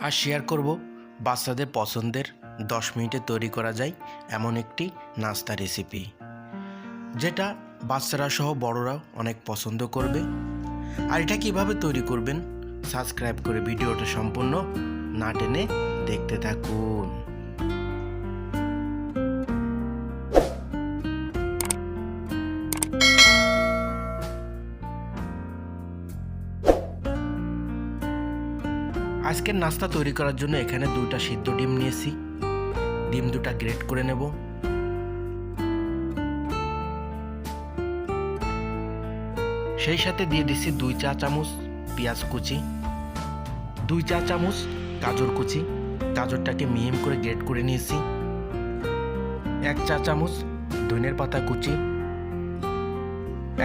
আর share করব। বাচ্চাদের পছন্দের দশ মিনিটে তৈরি করা যায় এমন একটি নাস্তা রেসিপি যেটা বাচ্চারা সহ বড়রাও অনেক পছন্দ করবে। আর এটা কীভাবে তৈরি করবেন সাবস্ক্রাইব করে ভিডিওটা সম্পূর্ণ না টেনে দেখতে থাকুন। আজকের নাস্তা তৈরি করার জন্য এখানে দুইটা সিদ্ধ ডিম নিয়েছি। ডিম দুটা গ্রেট করে নেব। সেই সাথে দিয়ে দিচ্ছি দুই চা চামচ পেঁয়াজ কুচি, দুই চা চামচ গাজর কুচি। গাজরটাকে মিহিম করে গ্রেট করে নিয়েছি। এক চা চামচ ধনের পাতা কুচি,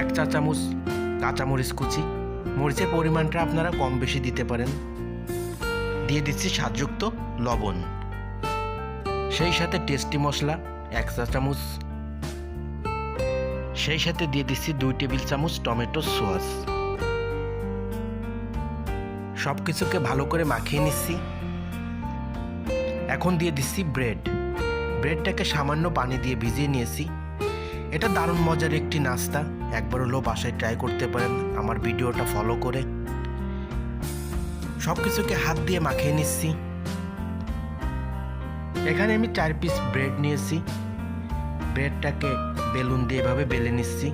এক চা চামচ কাঁচামরিচ কুচি। মরিচের পরিমাণটা আপনারা কম বেশি দিতে পারেন। দিয়ে দিচ্ছি স্বাদযুক্ত লবণ। সেই সাথে টেস্টি মশলা, এক চা চামচ। সেই সাথে দিয়ে দিচ্ছি দুই টেবিল চামচ টমেটো সস। সব কিছুকে ভালো করে মাখিয়ে নিচ্ছি। এখন দিয়ে দিচ্ছি ব্রেড। ব্রেডটাকে সামান্য পানি দিয়ে ভিজিয়ে নিয়েছি। এটা দারুণ মজার একটি নাস্তা। একবার হলেও বাসায় ট্রাই করতে পারেন। আমার ভিডিওটা ফলো করে। সব কিছুকে হাত দিয়ে মাখিয়ে নিচ্ছি। এখানে আমি চার পিস ব্রেড নিয়েছি। ব্রেডটাকে বেলুন দিয়ে এভাবে বেলে নিচ্ছি।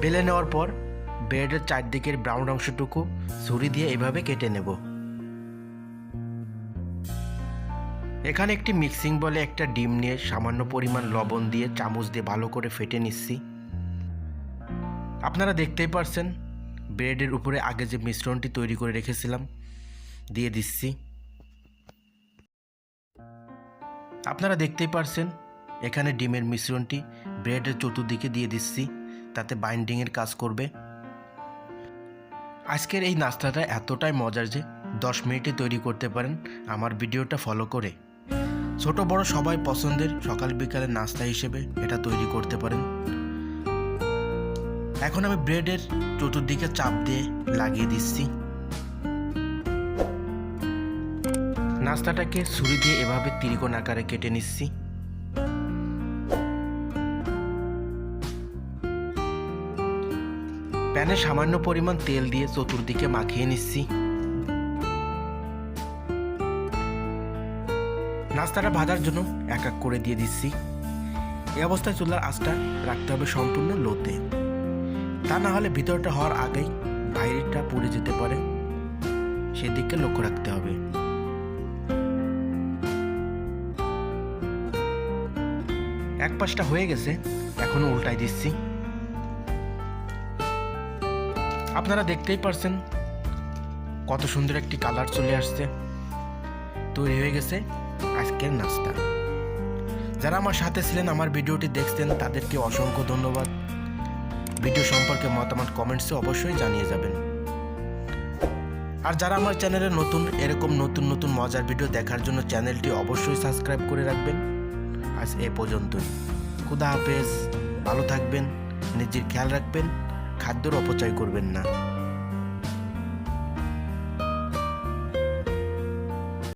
বেলে নেওয়ার পর ব্রেডের চারদিকের ব্রাউন অংশটুকু ছুরি দিয়ে এভাবে কেটে নেব। এখানে একটি মিক্সিং বলে একটা ডিম নিয়ে সামান্য পরিমাণ লবণ দিয়ে চামচ দিয়ে ভালো করে ফেটে নিচ্ছি। আপনারা দেখতেই পারছেন ব্রেডের উপরে আগে যে মিশ্রণটি তৈরি করে রেখেছিলাম, দিয়ে দিচ্ছি। আপনারা দেখতেই পারছেন, এখানে ডিমের মিশ্রণটি ব্রেডের চতুর্দিকে দিয়ে দিচ্ছি, তাতে বাইন্ডিংয়ের কাজ করবে। আজকের এই নাস্তাটা এতটাই মজার যে দশ মিনিটে তৈরি করতে পারেন আমার ভিডিওটা ফলো করে। ছোট বড় সবাই পছন্দের সকাল বিকালের নাস্তা হিসেবে এটা তৈরি করতে পারেন। এখন আমি ব্রেডের চতুর্দিকে চাপ দিয়ে লাগিয়ে দিচ্ছি। নাস্তাটাকে ছুরি দিয়ে এভাবে ত্রিকোণ আকারে কেটে নিচ্ছি। প্যানে সামান্য পরিমাণ তেল দিয়ে চতুর্দিকে মাখিয়ে নিচ্ছি। নাস্তাটা ভাজার জন্য এক এক করে দিয়ে দিচ্ছি। এই অবস্থায় চুলার আঁচটা রাখতে হবে সম্পূর্ণ লোতে। তা না হলে ভিতরটা হওয়ার আগেই বাইরেটা পুড়ে যেতে পারে। সেদিকে লক্ষ্য রাখতে হবে। এক পাশটা হয়ে গেছে এখনও উল্টাই দিচ্ছি। আপনারা দেখতেই পারছেন কত সুন্দর একটি কালার চলে আসছে। তৈরি হয়ে গেছে আজকের নাস্তা। যারা আমার সাথে ছিলেন, আমার ভিডিওটি দেখছেন, তাদেরকে অসংখ্য ধন্যবাদ। ভিডিও সম্পর্কে মতামত কমেন্টসে অবশ্যই জানিয়ে যাবেন। আর যারা আমার চ্যানেলে নতুন, এরকম নতুন নতুন মজার ভিডিও দেখার জন্য চ্যানেলটি অবশ্যই সাবস্ক্রাইব করে রাখবেন। আজ এ পর্যন্তই। খুদা হাফেজ। ভালো থাকবেন। নিজের খেয়াল রাখবেন। খাদ্যর অপচয় করবেন না।